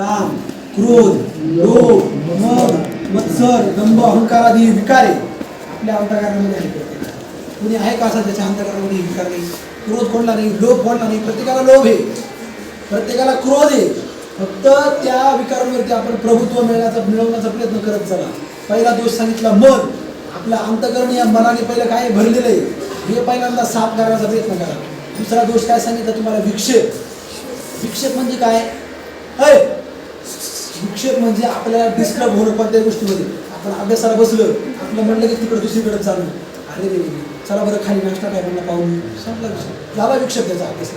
काम क्रोध लोभ मग मत्सर दंभ अहंकार आदी विकारे आपल्या अंतकरणामध्ये आहेत कुणी आहे का असा त्याच्या अंतकारामध्ये विकार नाही? क्रोध कोणला नाही लोभ कोणला नाही? प्रत्येकाला लोभ आहे. प्रत्येकाला क्रोध आहे. फक्त त्या विकारांवरती आपण प्रभुत्व मिळण्याचा मिळवण्याचा प्रयत्न करत चला. पहिला दोष सांगितला मन आपलं अंतकरण या मनाने पहिलं काय भरलेलं आहे? हे पहिल्यांदा साफ करण्याचा प्रयत्न करा. दुसरा दोष काय सांगितला तुम्हाला? विक्षेप. विक्षेप म्हणजे काय? अय! विक्षेप म्हणजे आपल्याला डिस्टर्ब होणं कोणत्याही गोष्टीमध्ये. आपण अभ्यासाला बसलं आपलं म्हणलं की तिकडं दुसरीकडे चालू. अरे चला बरं खाली नाश्ता काय म्हणलं पाहून संपला विषय. झाला विक्षेप त्याचा अभ्यास.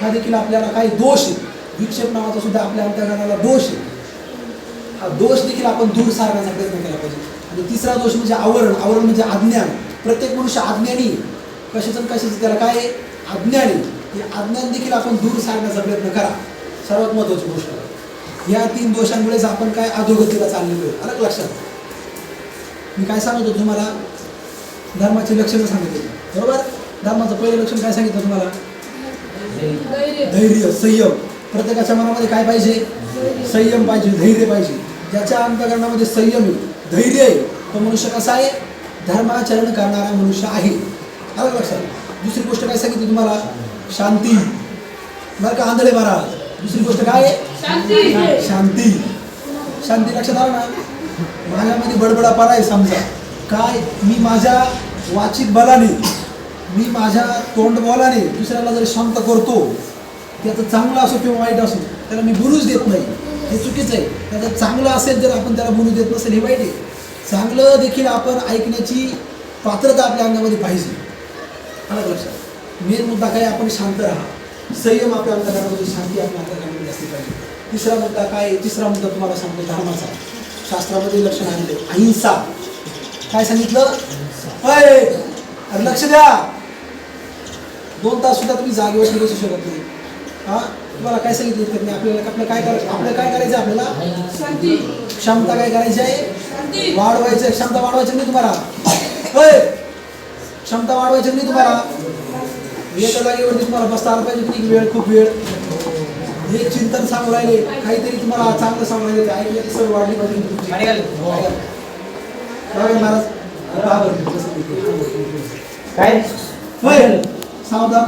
हा देखील आपल्याला काही दोष आहे. विक्षेप नावाचा सुद्धा आपल्या अंतर्गणाला दोष आहे. हा दोष देखील आपण दूर सारण्याचा प्रयत्न केला पाहिजे. आणि तिसरा दोष म्हणजे आवरण. आवरण म्हणजे अज्ञान. प्रत्येक मनुष्य अज्ञानी कशाचं कशाचं त्याला काय अज्ञानी हे अज्ञान देखील आपण दूर सारण्याचा प्रयत्न करा. सर्वात महत्त्वाची गोष्ट. या तीन दोषांमुळेच आपण काय अधोगतीला चाललेलो आहे? अलग लक्षात मी काय सांगतो तुम्हाला? धर्माचे लक्षणं सांगितले. बरोबर? धर्माचं पहिलं लक्षण काय सांगितलं तुम्हाला? धैर्य. संयम. प्रत्येकाच्या मनामध्ये काय पाहिजे? संयम पाहिजे धैर्य पाहिजे. ज्याच्या अंतकरणामध्ये संयम आहे धैर्य आहे तो मनुष्य कसा आहे? धर्माचरण करणारा मनुष्य आहे. अलग लक्षात दुसरी गोष्ट काय सांगितली तुम्हाला? शांती. बरं का? आंधळे महाराज. दुसरी गोष्ट काय? आहे शांती. शांती. शांती लक्षात आलं ना? माझ्यामध्ये बडबडा पारा आहे समजा. काय? मी माझ्या वाचिक बलाने मी माझ्या तोंड बोलाने दुसऱ्याला जर शांत करतो त्याचं चांगलं असो किंवा वाईट असो त्याला मी बोलूच देत नाही. हे चुकीचं आहे. त्याचं चांगलं असेल जर आपण त्याला बोलू देत नसेल हे वाईट आहे. चांगलं देखील आपण ऐकण्याची पात्रता आपल्या अंगामध्ये पाहिजे. अलग लक्षात? मेन मुद्दा काय? आपण शांत राहा. संयम आपल्या अंतकरणामध्ये शांती आपल्या अंतकरणामध्ये असली पाहिजे. तिसरा मुद्दा काय? तिसरा मुद्दा तुम्हाला सांगतो धर्माचा शास्त्रामध्ये लक्षण आणले. अहिंसा. काय सांगितलं? अय! अरे लक्ष द्या! दोन तास सुद्धा तुम्ही जागेवर बसू शकत नाही. हा? तुम्हाला काय सांगितलं नाही आपल्याला आपलं काय करायचं? आपल्याला काय करायचं आपल्याला? क्षमता काय करायची आहे? वाढवायचं क्षमता वाढवायची नाही तुम्हाला. होय क्षमता वाढवायची नाही तुम्हाला. एका जागेवरती तुम्हाला बसता आलं पाहिजे की वेळ खूप वेळ. हे चिंतन सांगू राहिले काहीतरी तुम्हाला चांगलं सांगू राहिले ऐकण्याची सवय वाढली पाहिजे तुमची. महाराज. काय? होय. सावधान